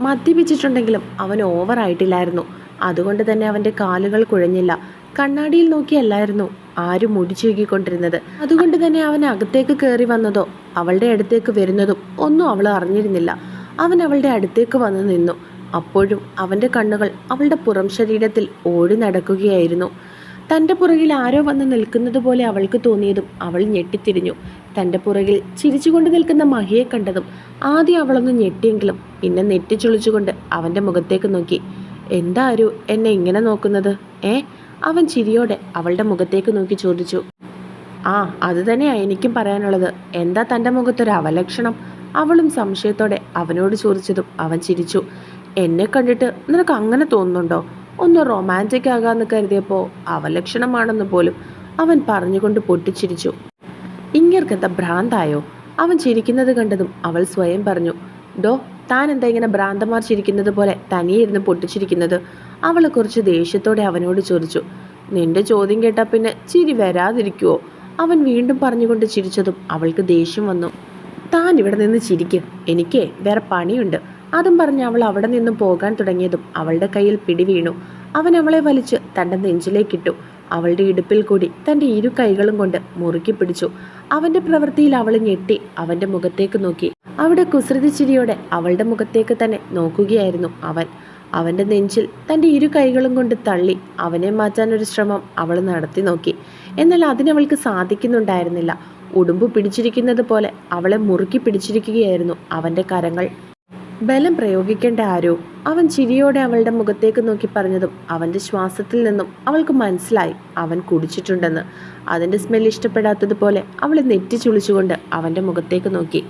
മദ്യപിച്ചിട്ടുണ്ടെങ്കിലും അവൻ ഓവറായിട്ടില്ലായിരുന്നു അതുകൊണ്ട് തന്നെ അവന്റെ കാലുകൾ കുഴഞ്ഞില്ല. കണ്ണാടിയിൽ നോക്കിയല്ലായിരുന്നു ആരും മുടിച്ചുകൊണ്ടിരുന്നത് അതുകൊണ്ട് തന്നെ അവൻ അകത്തേക്ക് കയറി വന്നതോ അവളുടെ അടുത്തേക്ക് വരുന്നതും ഒന്നും അവൾ അറിഞ്ഞിരുന്നില്ല. അവൻ അവളുടെ അടുത്തേക്ക് വന്നു നിന്നു. അപ്പോഴും അവന്റെ കണ്ണുകൾ അവളുടെ പുറം ശരീരത്തിൽ ഓടി നടക്കുകയായിരുന്നു. തന്റെ പുറകിൽ ആരോ വന്ന് നിൽക്കുന്നത് പോലെ അവൾക്ക് തോന്നിയതും അവൾ ഞെട്ടിത്തിരിഞ്ഞു. തന്റെ പുറകിൽ ചിരിച്ചുകൊണ്ട് നിൽക്കുന്ന മഹിയെ കണ്ടതും ആദ്യം അവളൊന്ന് ഞെട്ടിയെങ്കിലും പിന്നെ നെറ്റിച്ചൊളിച്ചുകൊണ്ട് അവന്റെ മുഖത്തേക്ക് നോക്കി. എന്താ എന്നെ ഇങ്ങനെ നോക്കുന്നത്? ഏ? അവൻ ചിരിയോടെ അവളുടെ മുഖത്തേക്ക് നോക്കി ചോദിച്ചു. ആ അത് തന്നെയാണ് എനിക്കും പറയാനുള്ളത്. എന്താ തന്റെ മുഖത്തൊരു അവലക്ഷണം? അവളും സംശയത്തോടെ അവനോട് ചോദിച്ചതും അവൻ ചിരിച്ചു. എന്നെ കണ്ടിട്ട് നിനക്ക് അങ്ങനെ തോന്നുന്നുണ്ടോ? ഒന്ന് റൊമാന്റിക് ആകാമെന്ന് കരുതിയപ്പോൾ അവലക്ഷണമാണെന്ന് പോലും അവൻ പറഞ്ഞുകൊണ്ട് പൊട്ടിച്ചിരിച്ചു. ഇങ്ങർക്കെന്താ ഭ്രാന്തായോ? അവൻ ചിരിക്കുന്നത് കണ്ടതും അവൾ സ്വയം പറഞ്ഞു ഡോ താൻ എന്താ ഇങ്ങനെ ഭ്രാന്തമാർ ചിരിക്കുന്നത് പോലെ തനിയെ ഇരുന്ന് പൊട്ടിച്ചിരിക്കുന്നത്? അവളെ കുറച്ച് ദേഷ്യത്തോടെ അവനോട് ചോദിച്ചു നിന്റെ ചോദ്യം കേട്ടാൽ പിന്നെ ചിരി വരാതിരിക്കുവോ? അവൻ വീണ്ടും പറഞ്ഞുകൊണ്ട് ചിരിച്ചതും അവൾക്ക് ദേഷ്യം വന്നു താൻ ഇവിടെ നിന്ന് ചിരിക്കും എനിക്കേ വേറെ പണിയുണ്ട്. അതും പറഞ്ഞ് അവൾ അവിടെ നിന്നും പോകാൻ തുടങ്ങിയതും അവളുടെ കയ്യിൽ പിടി വീണു അവൻ അവളെ വലിച്ച് തന്റെ നെഞ്ചിലേക്കിട്ടു. അവളുടെ ഇടുപ്പിൽ കൂടി തന്റെ ഇരു കൈകളും കൊണ്ട് മുറുക്കി പിടിച്ചു. അവന്റെ പ്രവൃത്തിയിൽ അവൾ ഞെട്ടി അവന്റെ മുഖത്തേക്ക് നോക്കി. അവിടെ കുസൃതി ചിരിയോടെ അവളുടെ മുഖത്തേക്ക് തന്നെ നോക്കുകയായിരുന്നു അവൻ. അവന്റെ നെഞ്ചിൽ തന്റെ ഇരു കൈകളും കൊണ്ട് തള്ളി അവനെ മാറ്റാൻ ഒരു ശ്രമം അവൾ നടത്തി നോക്കി. എന്നാൽ അതിനവൾക്ക് സാധിക്കുന്നുണ്ടായിരുന്നില്ല. ഉടുമ്പ് പിടിച്ചിരിക്കുന്നത് പോലെ അവളെ മുറുക്കി പിടിച്ചിരിക്കുകയായിരുന്നു അവന്റെ കരങ്ങൾ. ബലം പ്രയോഗിക്കേണ്ട ആരോ. അവൻ ചിരിയോടെ അവളുടെ മുഖത്തേക്ക് നോക്കി പറഞ്ഞതും അവന്റെ ശ്വാസത്തിൽ നിന്നും അവൾക്ക് മനസ്സിലായി അവൻ കുടിച്ചിട്ടുണ്ടെന്ന്. അതിന്റെ സ്മെൽ ഇഷ്ടപ്പെടാത്തതുപോലെ അവൾ നെറ്റി ചുളിച്ചുകൊണ്ട് അവന്റെ മുഖത്തേക്ക് നോക്കി.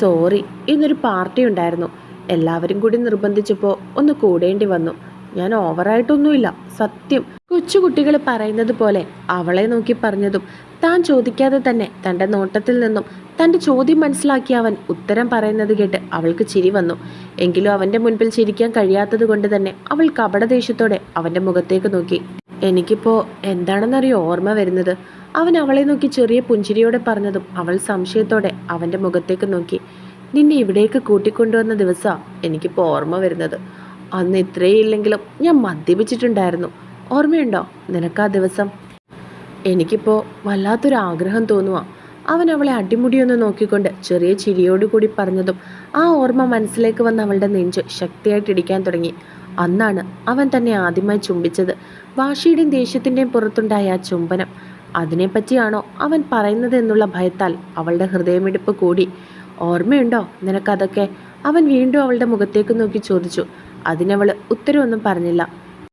സോറി ഇന്നൊരു പാർട്ടി ഉണ്ടായിരുന്നു. എല്ലാവരും കൂടി നിർബന്ധിച്ചപ്പോൾ ഒന്ന് കൂടേണ്ടി വന്നു. ഞാൻ ഓവറായിട്ടൊന്നുമില്ല സത്യം. കൊച്ചുകുട്ടികൾ പറയുന്നത് പോലെ അവളെ നോക്കി പറഞ്ഞതും താൻ ചോദിക്കാതെ തന്നെ തന്റെ നോട്ടത്തിൽ നിന്നും തന്റെ ചോദ്യം മനസ്സിലാക്കിയ അവൻ ഉത്തരം പറയുന്നത് കേട്ട് അവൾക്ക് ചിരി വന്നു. എങ്കിലും അവന്റെ മുൻപിൽ ചിരിക്കാൻ കഴിയാത്തത് കൊണ്ട് തന്നെ അവൾ കപടദേഷ്യത്തോടെ അവന്റെ മുഖത്തേക്ക് നോക്കി. എനിക്കിപ്പോൾ എന്താണെന്നറിയോ ഓർമ്മ വരുന്നത്? അവൻ അവളെ നോക്കി ചെറിയ പുഞ്ചിരിയോടെ പറഞ്ഞതും അവൾ സംശയത്തോടെ അവന്റെ മുഖത്തേക്ക് നോക്കി. നിന്നെ ഇവിടേക്ക് കൂട്ടിക്കൊണ്ടുവന്ന ദിവസമാണ് എനിക്കിപ്പോൾ ഓർമ്മ വരുന്നത്. അന്ന് ഇത്രയും ഇല്ലെങ്കിലും ഞാൻ മദ്യപിച്ചിട്ടുണ്ടായിരുന്നു. ഓർമ്മയുണ്ടോ? നിനക്ക് ദിവസം? എനിക്കിപ്പോൾ വല്ലാത്തൊരു ആഗ്രഹം തോന്നുക അവൻ അവളെ അടിമുടിയൊന്ന് നോക്കിക്കൊണ്ട് ചെറിയ ചിരിയോടുകൂടി പറഞ്ഞതും ആ ഓർമ്മ മനസ്സിലേക്ക് വന്ന അവളുടെ നെഞ്ച് ശക്തിയായിട്ടിടിക്കാൻ തുടങ്ങി. അന്നാണ് അവൻ തന്നെ ആദ്യമായി ചുംബിച്ചത്. വാശിയുടെയും ദേഷ്യത്തിന്റെയും പുറത്തുണ്ടായ ആ ചുംബനം. അതിനെപ്പറ്റിയാണോ അവൻ പറയുന്നത് എന്നുള്ള ഭയത്താൽ അവളുടെ ഹൃദയമിടിപ്പ് കൂടി. ഓർമ്മയുണ്ടോ നിനക്കതൊക്കെ അവൻ വീണ്ടും അവളുടെ മുഖത്തേക്ക് നോക്കി ചോദിച്ചു. അതിനവൾ ഉത്തരവൊന്നും പറഞ്ഞില്ല.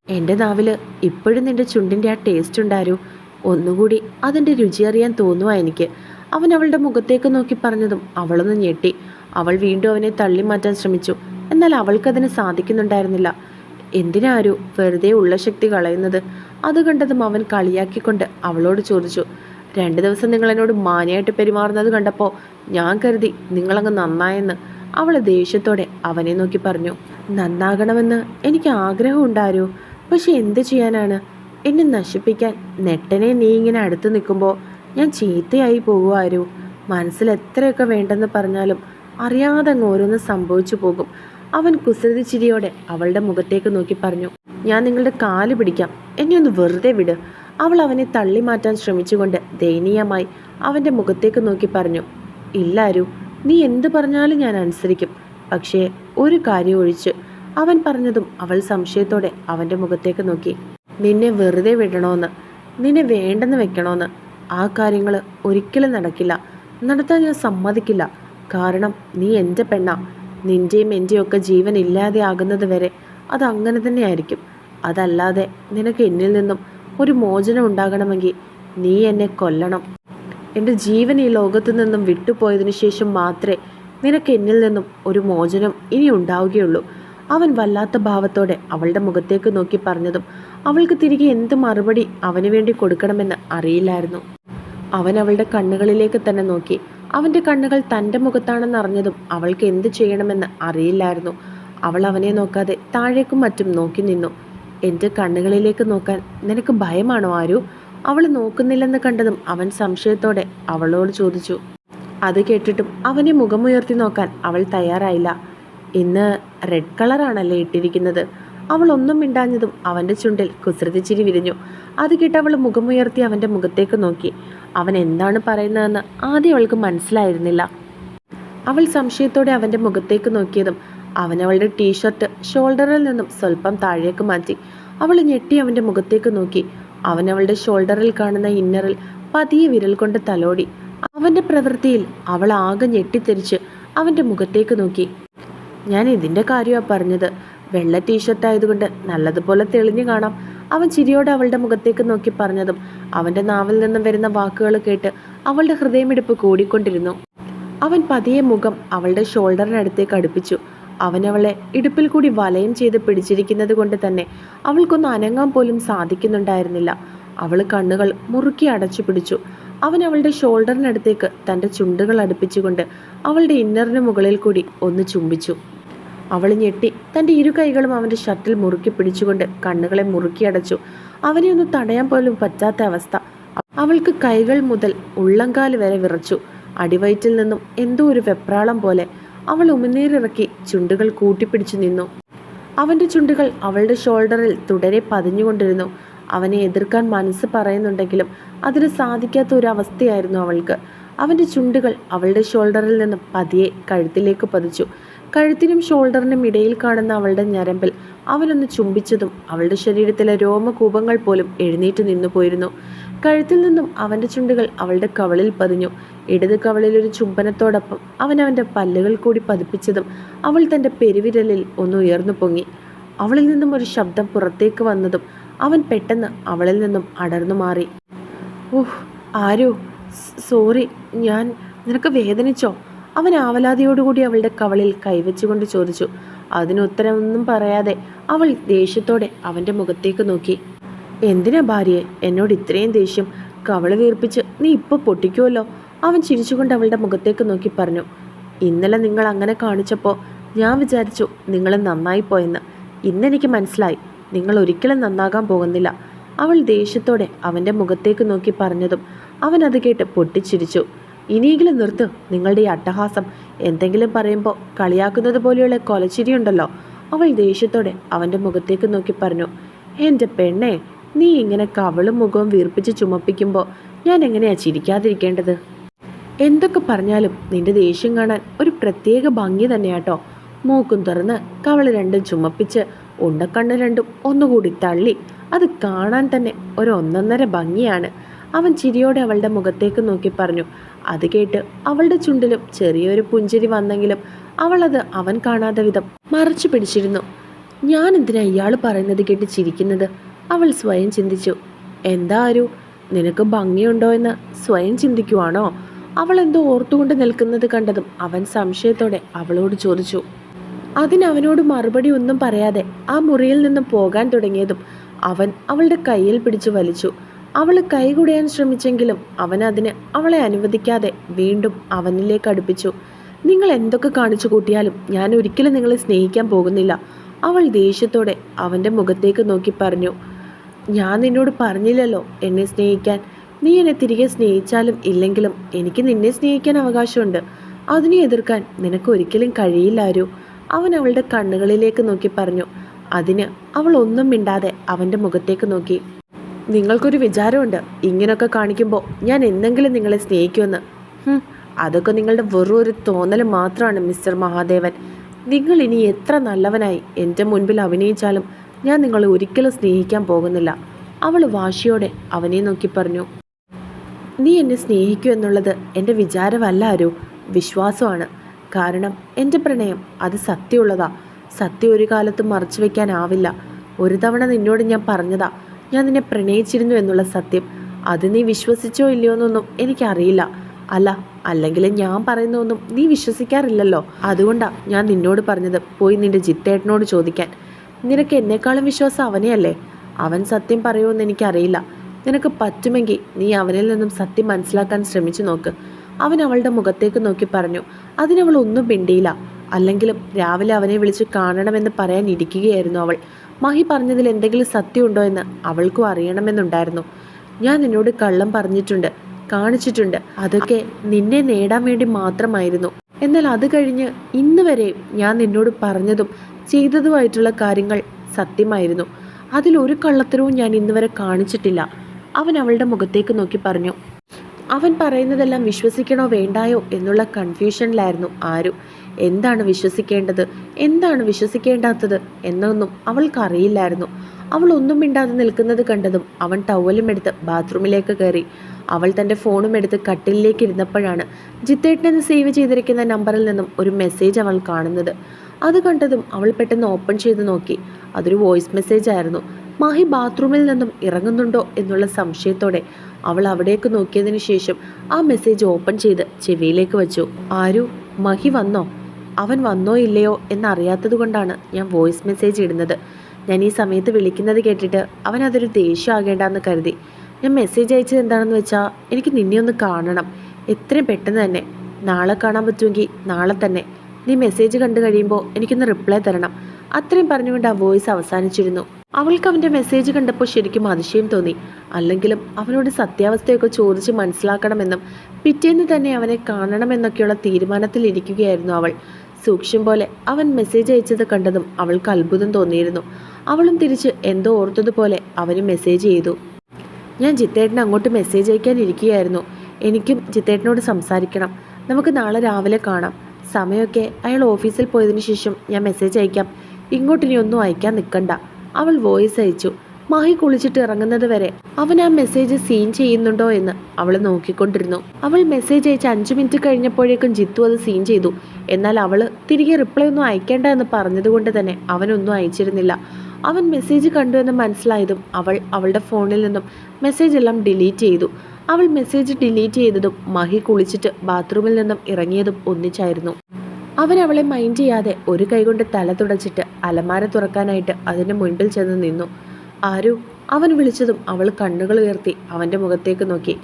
എന്റെ നാവിൽ ഇപ്പോഴും നിന്റെ ചുണ്ടിന്റെ ആ ടേസ്റ്റ് ഉണ്ടാരൂ. ഒന്നുകൂടി അതിന്റെ രുചി അറിയാൻ തോന്നുവാ എനിക്ക്. അവൻ അവളുടെ മുഖത്തേക്ക് നോക്കി പറഞ്ഞതും അവളൊന്ന് ഞെട്ടി. അവൾ വീണ്ടും അവനെ തള്ളി മാറ്റാൻ ശ്രമിച്ചു. എന്നാൽ അവൾക്കതിന് സാധിക്കുന്നുണ്ടായിരുന്നില്ല. എന്തിനാരു വെറുതെ ഉള്ള ശക്തി കളയുന്നത്? അത് കണ്ടതും അവൻ കളിയാക്കിക്കൊണ്ട് അവളോട് ചോദിച്ചു. രണ്ട് ദിവസം നിങ്ങൾ എന്നോട് മാനിയായിട്ട് പെരുമാറുന്നത് കണ്ടപ്പോൾ ഞാൻ കരുതി നിങ്ങളങ്ങ് നന്നായെന്ന്. അവൾ ദേഷ്യത്തോടെ അവനെ നോക്കി പറഞ്ഞു. നന്നാകണമെന്ന് എനിക്ക് ആഗ്രഹമുണ്ടാരോ. പക്ഷെ എന്ത് ചെയ്യാനാണ്? എന്നെ നശിപ്പിക്കാൻ നെട്ടനെ നീ ഇങ്ങനെ അടുത്ത് നിൽക്കുമ്പോൾ ഞാൻ ചീത്തയായി പോകുമാരോ മനസ്സിൽ എത്രയൊക്കെ വേണ്ടെന്ന് പറഞ്ഞാലും അറിയാതെ അങ്ങ് ഓരോന്ന് സംഭവിച്ചു പോകും. അവൻ കുസൃതി ചിരിയോടെ അവളുടെ മുഖത്തേക്ക് നോക്കി പറഞ്ഞു ഞാൻ നിങ്ങളുടെ കാൽ പിടിക്കാം. എന്നെ ഒന്ന് വെറുതെ വിട്. അവൾ അവനെ തള്ളി മാറ്റാൻ ശ്രമിച്ചുകൊണ്ട് ദയനീയമായി അവന്റെ മുഖത്തേക്ക് നോക്കി പറഞ്ഞു ഇല്ല അരു നീ എന്ത് പറഞ്ഞാലും ഞാൻ അനുസരിക്കും. പക്ഷേ ഒരു കാര്യം ഒഴിച്ച് അവൻ പറഞ്ഞതും അവൾ സംശയത്തോടെ അവന്റെ മുഖത്തേക്ക് നോക്കി. നിന്നെ വെറുതെ വിടണമെന്ന് നിന്നെ വേണ്ടെന്ന് വെക്കണമെന്ന് ആ കാര്യങ്ങൾ ഒരിക്കലും നടക്കില്ല. നടത്താൻ ഞാൻ സമ്മതിക്കില്ല. കാരണം നീ എന്റെ പെണ്ണ. നിന്റെയും എന്റെയും ഒക്കെ ജീവൻ ഇല്ലാതെ ആകുന്നത് വരെ അത് അങ്ങനെ തന്നെ ആയിരിക്കും. അതല്ലാതെ നിനക്ക് എന്നിൽ നിന്നും ഒരു മോചനം ഉണ്ടാകണമെങ്കിൽ നീ എന്നെ കൊല്ലണം. എന്റെ ജീവൻ ഈ ലോകത്തു നിന്നും വിട്ടുപോയതിനു ശേഷം മാത്രമേ നിനക്ക് എന്നിൽ നിന്നും ഒരു മോചനം ഇനി ഉണ്ടാവുകയുള്ളൂ. അവൻ വല്ലാത്ത ഭാവത്തോടെ അവളുടെ മുഖത്തേക്ക് നോക്കി പറഞ്ഞതും അവൾക്ക് തിരികെ എന്ത് മറുപടി അവന് വേണ്ടി കൊടുക്കണമെന്ന് അറിയില്ലായിരുന്നു. അവൻ അവളുടെ കണ്ണുകളിലേക്ക് തന്നെ നോക്കി. അവന്റെ കണ്ണുകൾ തന്റെ മുഖത്താണെന്ന് അറിഞ്ഞതും അവൾക്ക് എന്ത് ചെയ്യണമെന്ന് അറിയില്ലായിരുന്നു. അവൾ അവനെ നോക്കാതെ താഴേക്കും മറ്റും നോക്കി നിന്നു. എന്റെ കണ്ണുകളിലേക്ക് നോക്കാൻ നിനക്ക് ഭയമാണോ ആരു? അവൾ നോക്കുന്നില്ലെന്ന് കണ്ടതും അവൻ സംശയത്തോടെ അവളോട് ചോദിച്ചു. അത് കേട്ടിട്ടും അവനെ മുഖമുയർത്തി നോക്കാൻ അവൾ തയ്യാറായില്ല. ഇന്ന് റെഡ് കളറാണല്ലേ ഇട്ടിരിക്കുന്നത്. അവൾ ഒന്നും മിണ്ടാഞ്ഞതും അവന്റെ ചുണ്ടിൽ കുസൃതിച്ചിരി വിരിഞ്ഞു. അത് കേട്ട് അവൾ മുഖമുയർത്തി അവന്റെ മുഖത്തേക്ക് നോക്കി. അവൻ എന്താണ് പറയുന്നതെന്ന് ആദ്യം അവൾക്ക് മനസ്സിലായിരുന്നില്ല. അവൾ സംശയത്തോടെ അവന്റെ മുഖത്തേക്ക് നോക്കിയതും അവനവളുടെ ടീഷർട്ട് ഷോൾഡറിൽ നിന്നും സ്വല്പം താഴേക്ക് മാറ്റി. അവൾ ഞെട്ടി അവന്റെ മുഖത്തേക്ക് നോക്കി. അവനവളുടെ ഷോൾഡറിൽ കാണുന്ന ഇന്നറിൽ പതിയെ വിരൽ കൊണ്ട് തലോടി. അവന്റെ പ്രവൃത്തിയിൽ അവൾ ആകെ ഞെട്ടിത്തെറിച്ച് അവന്റെ മുഖത്തേക്ക് നോക്കി. ഞാൻ ഇതിന്റെ കാര്യമാണ് പറഞ്ഞത്. വെള്ള ടീഷർട്ട് ആയതുകൊണ്ട് നല്ലതുപോലെ തെളിഞ്ഞു കാണാം. അവൻ ചിരിയോടെ അവളുടെ മുഖത്തേക്ക് നോക്കി പറഞ്ഞതും അവന്റെ നാവിൽ നിന്നും വരുന്ന വാക്കുകൾ കേട്ട് അവളുടെ ഹൃദയമിടിപ്പ് കൂടിക്കൊണ്ടിരുന്നു. അവൻ പതിയെ മുഖം അവളുടെ ഷോൾഡറിനടുത്തേക്ക് അടുപ്പിച്ചു. അവൻ അവളെ ഇടുപ്പിൽ കൂടി വലയം ചെയ്ത് പിടിച്ചിരിക്കുന്നത് കൊണ്ട് തന്നെ അവൾക്കൊന്ന് അനങ്ങാൻ പോലും സാധിക്കുന്നുണ്ടായിരുന്നില്ല. അവൾ കണ്ണുകൾ മുറുക്കി അടച്ചു പിടിച്ചു. അവൻ അവളുടെ ഷോൾഡറിനടുത്തേക്ക് തന്റെ ചുണ്ടുകൾ അടുപ്പിച്ചുകൊണ്ട് അവളുടെ ഇന്നറിന് മുകളിൽ കൂടി ഒന്ന് ചുംബിച്ചു. അവൾ ഞെട്ടി തന്റെ ഇരു കൈകളും അവന്റെ ഷർട്ടിൽ മുറുക്കി പിടിച്ചുകൊണ്ട് കണ്ണുകളെ മുറുക്കി അടച്ചു. അവനെ ഒന്ന് തടയാൻ പോലും പറ്റാത്ത അവസ്ഥ. അവൾക്ക് കൈകൾ മുതൽ ഉള്ളങ്കാൽ വരെ വിറച്ചു. അടിവയറ്റിൽ നിന്നും എന്തോ ഒരു വെപ്രാളം പോലെ അവൾ ഉമിനീരിറക്കി ചുണ്ടുകൾ കൂട്ടിപ്പിടിച്ചു നിന്നു. അവന്റെ ചുണ്ടുകൾ അവളുടെ ഷോൾഡറിൽ തുടരെ പതിഞ്ഞുകൊണ്ടിരുന്നു. അവനെ എതിർക്കാൻ മനസ്സ് പറയുന്നുണ്ടെങ്കിലും അതിന് സാധിക്കാത്ത ഒരു അവസ്ഥയായിരുന്നു അവൾക്ക്. അവന്റെ ചുണ്ടുകൾ അവളുടെ ഷോൾഡറിൽ നിന്ന് പതിയെ കഴുത്തിലേക്ക് പതിച്ചു. കഴുത്തിനും ഷോൾഡറിനും ഇടയിൽ കാണുന്ന അവളുടെ ഞരമ്പിൽ അവനൊന്ന് ചുംബിച്ചതും അവളുടെ ശരീരത്തിലെ രോമകൂപങ്ങൾ പോലും എഴുന്നേറ്റ് നിന്നു പോയിരുന്നു. കഴുത്തിൽ നിന്നും അവന്റെ ചുണ്ടുകൾ അവളുടെ കവളിൽ പതിഞ്ഞു. ഇടത് കവളിൽ ഒരു ചുംബനത്തോടൊപ്പം അവൻ അവന്റെ പല്ലുകൾ കൂടി പതിപ്പിച്ചതും അവൾ തന്റെ പെരുവിരലിൽ ഒന്ന് ഉയർന്നു പൊങ്ങി. അവളിൽ നിന്നും ഒരു ശബ്ദം പുറത്തേക്ക് വന്നതും അവൻ പെട്ടെന്ന് അവളിൽ നിന്നും അടർന്നു മാറി. ഊഹ് ആരോ? സോറി ഞാൻ നിനക്ക് വേദനിച്ചോ? അവൻ ആവലാതിയോടുകൂടി അവളുടെ കവളിൽ കൈവച്ചുകൊണ്ട് ചോദിച്ചു. അതിനുത്തരമൊന്നും പറയാതെ അവൾ ദേഷ്യത്തോടെ അവന്റെ മുഖത്തേക്ക് നോക്കി. എന്തിനാ ഭാര്യയെ എന്നോട് ഇത്രയും ദേഷ്യം. കവൾ വീർപ്പിച്ച് നീ ഇപ്പോൾ പൊട്ടിക്കുമല്ലോ അവൻ ചിരിച്ചുകൊണ്ട് അവളുടെ മുഖത്തേക്ക് നോക്കി പറഞ്ഞു. ഇന്നലെ നിങ്ങൾ അങ്ങനെ കാണിച്ചപ്പോൾ ഞാൻ വിചാരിച്ചു നിങ്ങൾ നന്നായി പോയെന്ന്. ഇന്നെനിക്ക് മനസ്സിലായി. നിങ്ങൾ ഒരിക്കലും നന്നാകാൻ പോകുന്നില്ല. അവൾ ദേഷ്യത്തോടെ അവന്റെ മുഖത്തേക്ക് നോക്കി പറഞ്ഞതും അവൻ അത് കേട്ട് പൊട്ടിച്ചിരിച്ചു. ഇനിയെങ്കിലും നിർത്ത്. നിങ്ങളുടെ ഈ അട്ടഹാസം. എന്തെങ്കിലും പറയുമ്പോൾ കളിയാക്കുന്നത് പോലെയുള്ള കൊലച്ചിരിയുണ്ടല്ലോ. അവൾ ദേഷ്യത്തോടെ അവന്റെ മുഖത്തേക്ക് നോക്കി പറഞ്ഞു. എന്റെ പെണ്ണെ നീ ഇങ്ങനെ കവളും മുഖവും വീർപ്പിച്ച് ചുമപ്പിക്കുമ്പോൾ ഞാൻ എങ്ങനെയാ ചിരിക്കാതിരിക്കേണ്ടത്? എന്തൊക്കെ പറഞ്ഞാലും നിന്റെ ദേഷ്യം കാണാൻ ഒരു പ്രത്യേക ഭംഗി തന്നെയാട്ടോ. മൂക്കും തുറന്ന് കവൾ രണ്ടും ചുമപ്പിച്ച് ഉണ്ടക്കണ്ണ് രണ്ടും ഒന്നുകൂടി തള്ളി. അത് കാണാൻ തന്നെ ഒരു ഒന്നൊന്നര ഭംഗിയാണ്. അവൻ ചിരിയോടെ അവളുടെ മുഖത്തേക്ക് നോക്കി പറഞ്ഞു. അത് കേട്ട് അവളുടെ ചുണ്ടിലും ചെറിയൊരു പുഞ്ചിരി വന്നെങ്കിലും അവളത് അവൻ കാണാത്ത വിധം മറച്ചു പിടിച്ചിരുന്നു. ഞാൻ എന്തിനാ ഇയാൾ പറയുന്നത് കേട്ട് ചിരിക്കുന്നത്? അവൾ സ്വയം ചിന്തിച്ചു. എന്താ ആരു നിനക്ക് ഭംഗിയുണ്ടോ എന്ന് സ്വയം ചിന്തിക്കുവാണോ? അവൾ എന്തോ ഓർത്തുകൊണ്ട് നിൽക്കുന്നത് കണ്ടതും അവൻ സംശയത്തോടെ അവളോട് ചോദിച്ചു. അതിനവനോട് മറുപടി ഒന്നും പറയാതെ ആ മുറിയിൽ നിന്നും പോകാൻ തുടങ്ങിയതും അവൻ അവളുടെ കയ്യിൽ പിടിച്ചു വലിച്ചു. അവൾ കൈകുടയാൻ ശ്രമിച്ചെങ്കിലും അവൻ അതിന് അവളെ അനുവദിക്കാതെ വീണ്ടും അവനിലേക്ക് അടുപ്പിച്ചു. നിങ്ങൾ എന്തൊക്കെ കാണിച്ചു കൂട്ടിയാലും ഞാൻ ഒരിക്കലും നിങ്ങളെ സ്നേഹിക്കാൻ പോകുന്നില്ല അവൾ ദേഷ്യത്തോടെ അവന്റെ മുഖത്തേക്ക് നോക്കി പറഞ്ഞു. ഞാൻ നിന്നോട് പറഞ്ഞില്ലല്ലോ എന്നെ സ്നേഹിക്കാൻ. നീ എന്നെ തിരികെ സ്നേഹിച്ചാലും ഇല്ലെങ്കിലും എനിക്ക് നിന്നെ സ്നേഹിക്കാൻ അവകാശമുണ്ട്. അതിനെ എതിർക്കാൻ നിനക്ക് ഒരിക്കലും കഴിയില്ല ആരു. അവൻ അവളുടെ കണ്ണുകളിലേക്ക് നോക്കി പറഞ്ഞു. അതിന് അവൾ ഒന്നും മിണ്ടാതെ അവന്റെ മുഖത്തേക്ക് നോക്കി. നിങ്ങൾക്കൊരു വിചാരമുണ്ട്. ഇങ്ങനെയൊക്കെ കാണിക്കുമ്പോൾ ഞാൻ എന്തെങ്കിലും നിങ്ങളെ സ്നേഹിക്കുമെന്ന്. അതൊക്കെ നിങ്ങളുടെ വെറും ഒരു തോന്നൽ മാത്രമാണ് മിസ്റ്റർ മഹാദേവൻ. നിങ്ങൾ ഇനി എത്ര നല്ലവനായി എന്റെ മുൻപിൽ അഭിനയിച്ചാലും ഞാൻ നിങ്ങളെ ഒരിക്കലും സ്നേഹിക്കാൻ പോകുന്നില്ല. അവൾ വാശിയോടെ അവനെ നോക്കി പറഞ്ഞു. നീ എന്നെ സ്നേഹിക്കൂ എന്നുള്ളത് എന്റെ വിചാരമല്ല ആരോ വിശ്വാസമാണ്. കാരണം എന്റെ പ്രണയം അത് സത്യമുള്ളതാ. സത്യം ഒരു കാലത്തും മറച്ചു വയ്ക്കാനാവില്ല ഒരു തവണ നിന്നോട് ഞാൻ പറഞ്ഞതാ ഞാൻ നിന്നെ പ്രണയിച്ചിരുന്നു എന്നുള്ള സത്യം. അത് നീ വിശ്വസിച്ചോ ഇല്ലയോ എന്നൊന്നും എനിക്കറിയില്ല. അല്ല അല്ലെങ്കിൽ ഞാൻ പറയുന്നൊന്നും നീ വിശ്വസിക്കാറില്ലല്ലോ. അതുകൊണ്ടാ ഞാൻ നിന്നോട് പറഞ്ഞത് പോയി നിന്റെ ജിത്തേട്ടനോട് ചോദിക്കാൻ. നിനക്ക് എന്നെക്കാളും വിശ്വാസം അവനെയല്ലേ? അവൻ സത്യം പറയുമോ പറയുമെന്ന് എനിക്കറിയില്ല. നിനക്ക് പറ്റുമെങ്കിൽ നീ അവനിൽ നിന്നും സത്യം മനസ്സിലാക്കാൻ ശ്രമിച്ചു നോക്ക്. അവൻ അവളുടെ മുഖത്തേക്ക് നോക്കി പറഞ്ഞു അതിനവൾ ഒന്നും പിണ്ടിയില്ല അല്ലെങ്കിലും രാവിലെ അവനെ വിളിച്ച് കാണണമെന്ന് പറയാൻ ഇരിക്കുകയായിരുന്നു അവൾ. മഹി പറഞ്ഞതിൽ എന്തെങ്കിലും സത്യമുണ്ടോ എന്ന് അവൾക്കും അറിയണമെന്നുണ്ടായിരുന്നു. ഞാൻ നിന്നോട് കള്ളം പറഞ്ഞിട്ടുണ്ട് കാണിച്ചിട്ടുണ്ട്. അതൊക്കെ നിന്നെ നേടാൻ വേണ്ടി മാത്രമായിരുന്നു. എന്നാൽ അത് കഴിഞ്ഞ് ഇന്ന് ഞാൻ നിന്നോട് പറഞ്ഞതും ചെയ്തതുമായിട്ടുള്ള കാര്യങ്ങൾ സത്യമായിരുന്നു. അതിലൊരു കള്ളത്തരവും ഞാൻ ഇന്നുവരെ കാണിച്ചിട്ടില്ല. അവൻ അവളുടെ മുഖത്തേക്ക് നോക്കി പറഞ്ഞു അവൻ പറയുന്നതെല്ലാം വിശ്വസിക്കണോ വേണ്ടായോ എന്നുള്ള കൺഫ്യൂഷനിലായിരുന്നു ആരു. എന്താണ് വിശ്വസിക്കേണ്ടത്? എന്താണ് വിശ്വസിക്കേണ്ടാത്തത്? എന്നൊന്നും അവൾക്കറിയില്ലായിരുന്നു. അവൾ ഒന്നും മിണ്ടാതെ നിൽക്കുന്നത് കണ്ടതും അവൻ ടവലും എടുത്ത് ബാത്റൂമിലേക്ക് കയറി. അവൾ തന്റെ ഫോണും എടുത്ത് കട്ടിലിലേക്ക് ഇരുന്നപ്പോഴാണ് ജിത്തേട്ടനെന്ന് സേവ് ചെയ്തിരിക്കുന്ന നമ്പറിൽ നിന്നും ഒരു മെസ്സേജ് അവൾ കാണുന്നത്. അത് കണ്ടതും അവൾ പെട്ടെന്ന് ഓപ്പൺ ചെയ്ത് നോക്കി. അതൊരു വോയിസ് മെസ്സേജ് ആയിരുന്നു. മാഹി ബാത്റൂമിൽ നിന്നും ഇറങ്ങുന്നുണ്ടോ? എന്നുള്ള സംശയത്തോടെ അവൾ അവിടേക്ക് നോക്കിയതിന് ശേഷം ആ മെസ്സേജ് ഓപ്പൺ ചെയ്ത് ചെവിയിലേക്ക് വെച്ചു. ആരു? മഹി വന്നോ? അവൻ വന്നോ ഇല്ലയോ എന്നറിയാത്തത് കൊണ്ടാണ് ഞാൻ വോയിസ് മെസ്സേജ് ഇടുന്നത്. ഞാൻ ഈ സമയത്ത് വിളിക്കുന്നത് കേട്ടിട്ട് അവൻ അതൊരു ദേഷ്യമാകേണ്ടെന്ന് കരുതി. ഞാൻ മെസ്സേജ് അയച്ചത് എന്താണെന്ന് വെച്ചാൽ എനിക്ക് നിന്നെ ഒന്ന് കാണണം. എത്രയും പെട്ടെന്ന് തന്നെ. നാളെ കാണാൻ പറ്റുമെങ്കിൽ നാളെ തന്നെ. നീ മെസ്സേജ് കണ്ടു കഴിയുമ്പോൾ എനിക്കൊന്ന് റിപ്ലൈ തരണം. അത്രയും പറഞ്ഞുകൊണ്ട് ആ വോയിസ് അവസാനിച്ചിരുന്നു. അവൾക്ക് അവന്റെ മെസ്സേജ് കണ്ടപ്പോൾ ശരിക്കും അതിശയം തോന്നി. അല്ലെങ്കിലും അവനോട് സത്യാവസ്ഥയൊക്കെ ചോദിച്ച് മനസ്സിലാക്കണമെന്നും പിറ്റേന്ന് തന്നെ അവനെ കാണണമെന്നൊക്കെയുള്ള തീരുമാനത്തിലിരിക്കുകയായിരുന്നു അവൾ. സൂക്ഷ്യം പോലെ അവൻ മെസ്സേജ് അയച്ചത് കണ്ടതും അവൾക്ക് അത്ഭുതം തോന്നിയിരുന്നു. അവളും തിരിച്ച് എന്തോ ഓർത്തതുപോലെ അവന് മെസ്സേജ് ചെയ്തു. ഞാൻ ജിത്തേട്ടന് അങ്ങോട്ട് മെസ്സേജ് അയക്കാൻ ഇരിക്കുകയായിരുന്നു. എനിക്കും ജിത്തേട്ടനോട് സംസാരിക്കണം. നമുക്ക് നാളെ രാവിലെ കാണാം. സമയമൊക്കെ അയാൾ ഓഫീസിൽ പോയതിനു ശേഷം ഞാൻ മെസ്സേജ് അയക്കാം. ഇങ്ങോട്ടിനി ഒന്നും അയക്കാൻ നിൽക്കണ്ട അവൾ വോയിസ് അയച്ചു. മാഹി കുളിച്ചിട്ട് ഇറങ്ങുന്നത് വരെ അവൻ ആ മെസ്സേജ് സീൻ ചെയ്യുന്നുണ്ടോ എന്ന് അവൾ നോക്കിക്കൊണ്ടിരുന്നു. അവൾ മെസ്സേജ് അയച്ച് അഞ്ച് മിനിറ്റ് കഴിഞ്ഞപ്പോഴേക്കും ജിത്തു അത് സീൻ ചെയ്തു. എന്നാൽ അവൾ തിരികെ റിപ്ലൈ ഒന്നും അയക്കേണ്ട എന്ന് പറഞ്ഞതുകൊണ്ട് തന്നെ അവനൊന്നും അയച്ചിരുന്നില്ല. അവൻ മെസ്സേജ് കണ്ടു എന്ന് മനസ്സിലായതും അവൾ അവളുടെ ഫോണിൽ നിന്നും മെസ്സേജ് എല്ലാം ഡിലീറ്റ് ചെയ്തു. അവൾ മെസ്സേജ് ഡിലീറ്റ് ചെയ്തതും മഹി കുളിച്ചിട്ട് ബാത്റൂമിൽ നിന്നും ഇറങ്ങിയതും ഒന്നിച്ചായിരുന്നു. അവൻ അവളെ മൈൻഡ് ചെയ്യാതെ ഒരു കൈകൊണ്ട് തല തുടച്ചിട്ട് അലമാര തുറക്കാനായിട്ട് അതിന്റെ മുൻപിൽ ചെന്ന് നിന്നു. ആരു അവൻ വിളിച്ചതും അവൾ കണ്ണുകൾ ഉയർത്തി അവന്റെ മുഖത്തേക്ക് നോക്കി.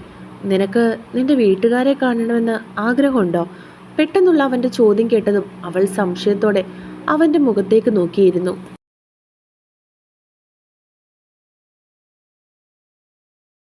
നിനക്ക് നിന്റെ വീട്ടുകാരെ കാണണമെന്ന് ആഗ്രഹമുണ്ടോ? പെട്ടെന്നുള്ള അവന്റെ ചോദ്യം കേട്ടതും അവൾ സംശയത്തോടെ അവന്റെ മുഖത്തേക്ക് നോക്കിയിരുന്നു.